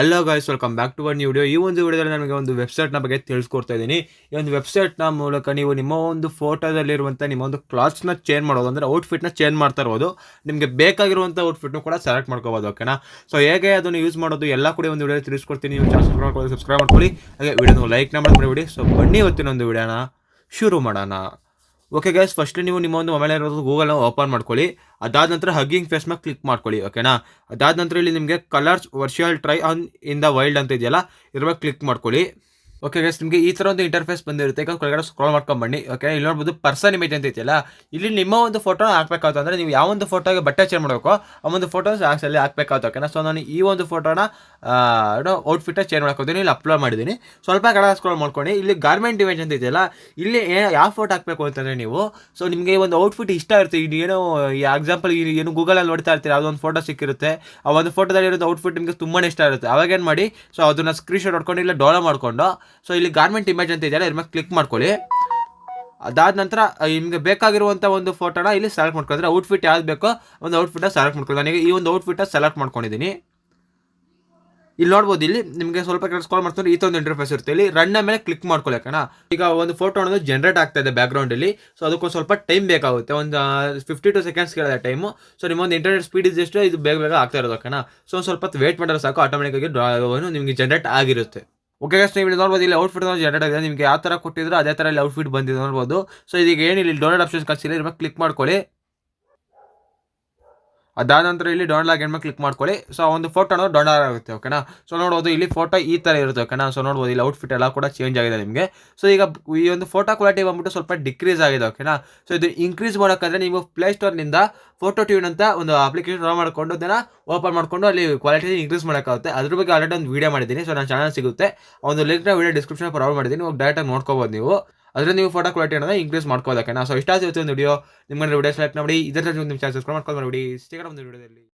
Hello guys welcome back to one video ಈ ಒಂದು ವಿಡಿಯೋದಲ್ಲಿ ನನಗೆ ಒಂದು ವೆಬ್ಸೈಟ್ನ ಬಗ್ಗೆ ತಿಳಿಸ್ಕೊಡ್ತಾ ಇದ್ದೀನಿ. ಈ ಒಂದು ವೆಬ್ಸೈಟ್ನ ಮೂಲಕ ನೀವು ನಿಮ್ಮ ಒಂದು ಫೋಟೋದಲ್ಲಿರುವಂಥ ನಿಮ್ಮ ಒಂದು ಕ್ಲಾತ್ಸ್ನ ಚೇಂಜ್ ಮಾಡೋದು, ಅಂದರೆ ಔಟ್ಫಿಟ್ನ ಚೇಂಜ್ ಮಾಡ್ತಾ ಇರ್ಬೋದು. ನಿಮಗೆ ಬೇಕಾಗಿರುವಂಥ ಔಟ್ಫಿಟ್ನು ಕೂಡ ಸೆಲೆಕ್ಟ್ ಮಾಡ್ಕೋಬೋದು ಓಕೆನಾ ಸೊ ಹೇಗೆ ಅದನ್ನು ಯೂಸ್ ಮಾಡೋದು ಎಲ್ಲ ಕೂಡ ಒಂದು ವಿಡಿಯೋ ತಿಳಿಸ್ಕೊಡ್ತೀನಿ. ನೀವು ಚಾನಲ್ ಸಬ್ಸ್ಕ್ರೈಬ್ ಮಾಡ್ಕೊಳ್ಳಿ ಹಾಗೆ ವಿಡಿಯೋನ ಲೈಕ್ನ ಮಾಡ್ಬಿಡಿ ಸೊ ಬನ್ನಿ ಇವತ್ತಿನ ಒಂದು ವಿಡಿಯೋನ ಶುರು ಮಾಡೋಣ. ಓಕೆ ಗೈಸ್ ಫಸ್ಟ್ ನೀವು ನಿಮ್ಮ ಒಂದು ಮೊಬೈಲ್ ಇರೋದು ಗೂಗಲ್ನ ಓಪನ್ ಮಾಡ್ಕೊಳ್ಳಿ. ಅದಾದ ನಂತರ ಹಗ್ಗಿಂಗ್ ಫೇಸ್ ಮೇಲೆ ಕ್ಲಿಕ್ ಮಾಡ್ಕೊಳ್ಳಿ ಓಕೆನಾ ಅದಾದ ನಂತರ ಇಲ್ಲಿ ನಿಮಗೆ Colors virtual try on in the wild ಅಂತ ಇದೆಯಲ್ಲ, ಇದ್ರ ಕ್ಲಿಕ್ ಮಾಡ್ಕೊಳ್ಳಿ. ಓಕೆ ಗೈಸ್ ನಿಮಗೆ ಈ ಥರ ಒಂದು ಇಂಟರ್ಫೇಸ್ ಬಂದಿರುತ್ತೆ. ಈಗ ಕೆಳಗಡೆ ಸ್ಕ್ರೋಲ್ ಮಾಡ್ಕೊಂಡು ಓಕೆ ಇಲ್ಲಿ ನೋಡ್ಬೋದು ಪರ್ಸನ್ ಇಮೇಜ್ ಅಂತ ಐತಿಲ್ಲ ಇಲ್ಲಿ ನಿಮ್ಮ ಒಂದು ಫೋಟೋ ಹಾಕ್ಬೇಕಾಗುತ್ತೆ. ಅಂದರೆ ನೀವು ಯಾವ ಒಂದು ಫೋಟೋಗೆ ಬಟ್ಟೆ ಚೇಂಜ್ ಮಾಡಬೇಕು, ಆ ಒಂದು ಫೋಟೋಸ್ ಅಲ್ಲಿ ಹಾಕ್ಬೇಕಾಗುತ್ತೆ ಓಕೆನಾ ಸೊ ನಾನು ಈ ಒಂದು ಫೋಟೋನ ಔಟ್ಫಿಟ್ ಚೇಂಜ್ ಮಾಡ್ಕೊತೀನಿ ಇಲ್ಲಿ ಅಪ್ಲೋಡ್ ಮಾಡಿದ್ದೀನಿ. ಸ್ವಲ್ಪ ಕೆಳಗೆ ಸ್ಕ್ರೋಲ್ ಮಾಡ್ಕೊಂಡು ಇಲ್ಲಿ ಗಾರ್ಮೆಂಟ್ ಇಮೇಜ್ ಅಂತ ಇದೆಯಲ್ಲ ಇಲ್ಲಿ ಯಾವ ಫೋಟೋ ಹಾಕಬೇಕು ಅಂತಂದರೆ ನೀವು ಸೊ ನಿಮಗೆ ಒಂದು ಔಟ್ಫಿಟ್ ಇಷ್ಟ ಇರುತ್ತೆ. ಇಲ್ಲಿ ಏನೋ, ಈ ಎಕ್ಸಾಂಪಲ್ ಏನು ಗೂಗಲಲ್ಲಿ ನೋಡ್ತಾ ಇರ್ತೀರಿ ಒಂದು ಫೋಟೋ ಸಿಕ್ಕಿರುತ್ತೆ. ಆ ಒಂದು ಫೋಟೋದಲ್ಲಿ ಇರೋದು ಔಟ್ಫಿಟ್ ನಿಮಗೆ ತುಂಬಾ ಇಷ್ಟ ಇರುತ್ತೆ. ಅವಾಗೇನು ಮಾಡಿ ಸೊ ಅದನ್ನು ಸ್ಕ್ರೀನ್ಶಾಟ್ ಹೊಡ್ಕೊಂಡು, ಇಲ್ಲ ಡೌನ್ಲೋಡ್ ಮಾಡಿಕೊಂಡು ಸೊ ಇಲ್ಲಿ ಗಾರ್ಮೆಂಟ್ ಇಮೇಜ್ ಅಂತ ಇದೆಯಲ್ಲ ಇದ್ರ ಮೇಲೆ ಕ್ಲಿಕ್ ಮಾಡ್ಕೊಳ್ಳಿ. ಅದಾದ ನಂತರ ನಿಮಗೆ ಬೇಕಾಗಿರುವಂಥ ಒಂದು ಫೋಟೋನ ಇಲ್ಲಿ ಸೆಲೆಕ್ಟ್ ಮಾಡ್ಕೊಂಡ್ರೆ ಔಟ್ಫಿಟ್ ಯಾವ್ದು ಬೇಕೋ ಒಂದು ಔಟ್ಫಿಟ್ನ ಸೆಲೆಕ್ಟ್ ಮಾಡ್ಕೊಳ್ಳಿ. ನನಗೆ ಈ ಒಂದು ಔಟ್ಫಿಟ್ಟ ಸೆಲೆಕ್ಟ್ ಮಾಡ್ಕೊಂಡಿದ್ದೀನಿ. ಇಲ್ಲಿ ನೋಡ್ಬೋದು, ಇಲ್ಲಿ ನಿಮಗೆ ಸ್ವಲ್ಪ ಕೆಳಗೆ ಸ್ಕಾಲ್ ಮಾಡ್ತಾರೆ ಈ ಒಂದು ಇಂಟರ್ಫೇಸ್ ಇರುತ್ತೆ. ಇಲ್ಲಿ ರನ್ ಮೇಲೆ ಕ್ಲಿಕ್ ಮಾಡ್ಕೊಳ್ಳಿ ಯಾಕಣ ಈಗ ಒಂದು ಫೋಟೋ ಅನ್ನೋದು ಜನರೇಟ್ ಆಗ್ತಾ ಇದೆ ಬ್ಯಾಕ್ಗ್ರೌಂಡ್ ಅಲ್ಲಿ. ಸೊ ಅದಕ್ಕೊಂದು ಸ್ವಲ್ಪ ಟೈಮ್ ಬೇಕಾಗುತ್ತೆ. ಒಂದು ಫಿಫ್ಟಿ ಟು ಸೆಕೆಂಡ್ಸ್ ಕೇಳಿದೆ ಟೈಮು ಸೊ ನಿಮ್ಮೊಂದು ಇಂಟರ್ನೆಟ್ ಸ್ಪೀಡ್ ಇದ್ದಷ್ಟು ಇದು ಬೇಗ ಬೇಗ ಆಗ್ತಾ ಇರೋದು ಕಣ ಸೊ ಒಂದು ಸ್ವಲ್ಪ ವೇಟ್ ಮಾಡಿದ್ರೆ ಸಾಕು. ಆಟೋಮೆಟಿಕ್ ಆಗಿ ನಿಮಗೆ ಜನರೇಟ್ ಆಗಿರುತ್ತೆ. ಓಕೆ ಗೈಸ್ ನೀವು ಇಲ್ಲಿ ನೋಡ್ಬೋದು, ಇಲ್ಲಿ ಔಟ್ಫಿಟ್ ಜನರೇಟ್ ಆಗಿದೆ. ನಿಮಗೆ ಯಾವ ಥರ ಕೊಟ್ಟಿದ್ರು ಅದೇ ಥರ ಇಲ್ಲಿ ಔಟ್ಫಿಟ್ ಬಂದಿದೆ ನೋಡ್ಬೋದು. ಸೊ ಇದೀಗ ಏನು ಇಲ್ಲಿ ಡೋನೇಟ್ ಆಪ್ಷನ್ಸ್ ಕಳಿಸಿಲ್ಲ. ಇರ್ಬೇಕು ಕ್ಲಿಕ್ ಮಾಡ್ಕೊಳ್ಳಿ. ಅದಾದ ನಂತರ ಇಲ್ಲಿ ಆಗೇನ್ ಮೇಲೆ ಕ್ಲಿಕ್ ಮಾಡ್ಕೊಳ್ಳಿ. ಸೊ ಒಂದು ಫೋಟೋ ಅನ್ನೋದು ಡೌನ್ಲೋಡ್ ಆಗುತ್ತೆ ಓಕೆನಾ ಸೊ ನೋಡ್ಬೋದು ಇಲ್ಲಿ ಫೋಟೋ ಈ ಥರ ಇರುತ್ತೆ ಓಕೆನಾ ಸೊ ನೋಡ್ಬೋದು ಇಲ್ಲಿ ಔಟ್ಫಿಟ್ ಎಲ್ಲ ಕೂಡ ಚೇಂಜ್ ಆಗಿದೆ ನಿಮಗೆ. ಸೊ ಈಗ ಈ ಒಂದು ಫೋಟೋ ಕ್ವಾಲಿಟಿ ಬಂದ್ಬಿಟ್ಟು ಸ್ವಲ್ಪ ಡಿಕ್ರೀಸ್ ಆಗಿದೆ ಓಕೆನಾ ಸೊ ಇದು ಇನ್ಕ್ರೀಸ್ ಮಾಡೋಕ್ಕಾದ್ರೆ ನೀವು ಪ್ಲೇಸ್ಟೋರ್ನಿಂದ ಫೋಟೋ ಟ್ಯೂನ್ ಅಂತ ಒಂದು ಅಪ್ಲಿಕೇಶನ್ ಡೌನ್ ಮಾಡಿಕೊಂಡು, ಅದನ್ನು ಓಪನ್ ಮಾಡಿಕೊಂಡು ಅಲ್ಲಿ ಕ್ವಾಲಿಟಿ ಇನ್ಕ್ರೀಸ್ ಮಾಡೋಕ್ಕಾಗುತ್ತೆ. ಅದ್ರ ಬಗ್ಗೆ ಆಲ್ರೆಡಿ ಒಂದು ವೀಡಿಯೋ ಮಾಡಿದ್ದೀನಿ ಸೊ ನನ್ನ ಚಾನಲ್ ಸಿಗುತ್ತೆ. ಒಂದು ಲಿಂಕ್ನ ವೀಡಿಯೋ ಡಿಸ್ಕ್ರಿಪ್ಷನ್ ಪ್ರೊವೈಡ್ ಮಾಡಿದ್ದೀನಿ, ಹೋಗಿ ಡೈರೆಕ್ಟಾಗಿ ನೋಡ್ಕೋಬೋದು ನೀವು. ಅದರಿಂದ ನೀವು ಫೋಟೋ ಕ್ವಾಲಿಟಿ ಅನ್ನೋದು ಇನ್ಕ್ರೀಸ್ ಮಾಡ್ಕೋದಕ್ಕೆ ನಾ ಸೊ ಇಷ್ಟ ಆಗುತ್ತೆ ಒಂದು ವಿಡಿಯೋ ನಿಮ್ಗೆ ವಿಡಿಯೋ ಸೆಲೆಕ್ಟ್ ಮಾಡಿ ಇದರ ನಿಮ್ಮ ಚಾನ್ಸ್ ಸಬ್ಸ್ಕ್ರೈಬ್ ಮಾಡ್ಕೊಂಡು ಬಿಡಿ ಸಿಗೋಣ ಒಂದು ವಿಡಿಯೋದಲ್ಲಿ